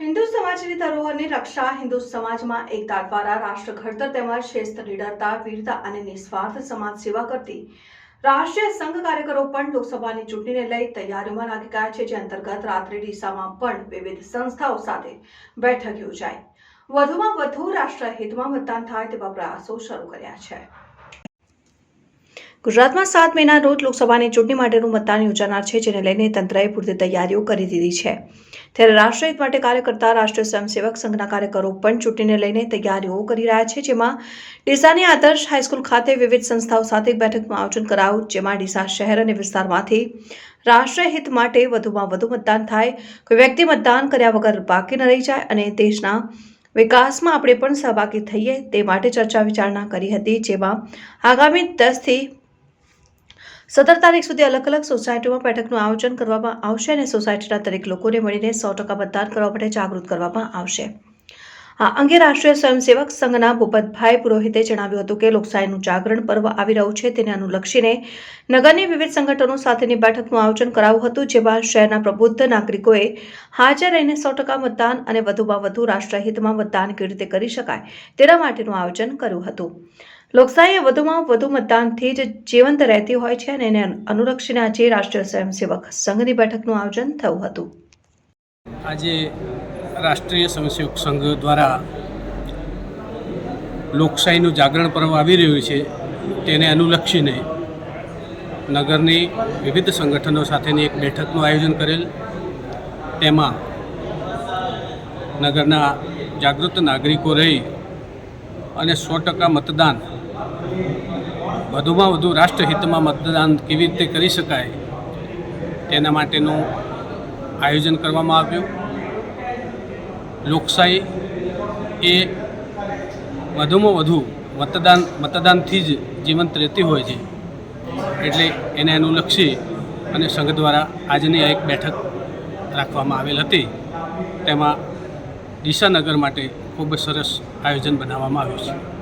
હિન્દુ સમાજની ધરોહરની રક્ષા હિન્દુ સમાજમાં એકતા દ્વારા રાષ્ટ્ર ઘડતર તેમજ શ્રેષ્ઠ લીડરતા વીરતા અને નિસ્વાર્થ સમાજ સેવા કરતી રાષ્ટ્રીય સંઘ કાર્યકરો પણ લોકસભાની ચૂંટણીને લઈ તૈયારીઓમાં લાગી ગયા છે, જે અંતર્ગત રાત્રે ડીસામાં પણ વિવિધ સંસ્થાઓ સાથે બેઠક યોજાઈ. વધુમાં વધુ રાષ્ટ્રહિતમાં મતદાન થાય તેવા પ્રયાસો શરૂ કર્યા છે. ગુજરાતમાં સાત મહિના રોજ લોકસભાની ચૂંટણી માટેનું મતદાન યોજાનાર છે, જેને લઈને તંત્રએ પૂરતી તૈયારીઓ કરી દીધી છે. ત્યારે રાષ્ટ્રહિત માટે કાર્ય કરતા રાષ્ટ્રીય સ્વયંસેવક સંઘના કાર્યકરો પણ ચૂંટણીને લઈને તૈયારીઓ કરી રહ્યા છે, જેમાં ડીસાની આદર્શ હાઈસ્કૂલ ખાતે વિવિધ સંસ્થાઓ સાથે બેઠકનું આયોજન કરાયું, જેમાં ડીસા શહેર અને વિસ્તારમાંથી રાષ્ટ્રીય હિત માટે વધુમાં વધુ મતદાન થાય, કોઈ વ્યક્તિ મતદાન કર્યા વગર બાકી ન રહી જાય અને દેશના વિકાસમાં આપણે પણ સહભાગી થઈએ તે માટે ચર્ચા વિચારણા કરી હતી, જેમાં આગામી દસથી સત્તર તારીખ સુધી અલગ અલગ સોસાયટીઓમાં બેઠકનું આયોજન કરવામાં આવશે અને સોસાયટીના દરેક લોકોને મળીને સો ટકા મતદાન કરવા માટે જાગૃત કરવામાં આવશે. આ અંગે રાષ્ટ્રીય સ્વયંસેવક સંઘના ભૂપતભાઈ પુરોહિતે જણાવ્યું હતું કે લોકશાહીનું જાગરણ પર્વ આવી રહ્યું છે તેને અનુલક્ષીને નગરની વિવિધ સંગઠનો સાથેની બેઠકનું આયોજન કરાયું હતું, જેમાં શહેરના પ્રબુદ્ધ નાગરિકોએ હાજર રહીને સો ટકા મતદાન અને વધુમાં વધુ રાષ્ટ્રહિતમાં મતદાન કેવી રીતે કરી શકાય તેના માટેનું આયોજન કર્યું હતું. લોકશાહી વધુમાં વધુ મતદાનથી જ જીવંત રહેતી હોય છે અને એને અનુલક્ષીને આજે રાષ્ટ્રીય સ્વયંસેવક સંઘની બેઠકનું આયોજન થયું હતું. આજે રાષ્ટ્રીય સ્વયંસેવક સંઘ દ્વારા લોકશાહીનું જાગરણ પર્વ આવી રહ્યું છે. તેને અનુલક્ષીને નગરની વિવિધ સંગઠનો સાથેની એક બેઠકનું આયોજન કરેલ. તેમાં નગરના જાગૃત નાગરિકો રહી અને સો ટકા મતદાન. વધુમાં વધુ રાષ્ટ્રહિતમાં મતદાન કેવી રીતે કરી શકાય તેના માટેનું આયોજન કરવામાં આવ્યું. લોકશાહી એ વધુમાં વધુ મતદાન, મતદાનથી જ જીવંત રહેતી હોય છે. એટલે એને અનુલક્ષી અને સંઘ દ્વારા આજની આ એક બેઠક રાખવામાં આવેલ હતી. તેમાં દિશાનગર માટે ખૂબ જ સરસ આયોજન બનાવવામાં આવ્યું છે.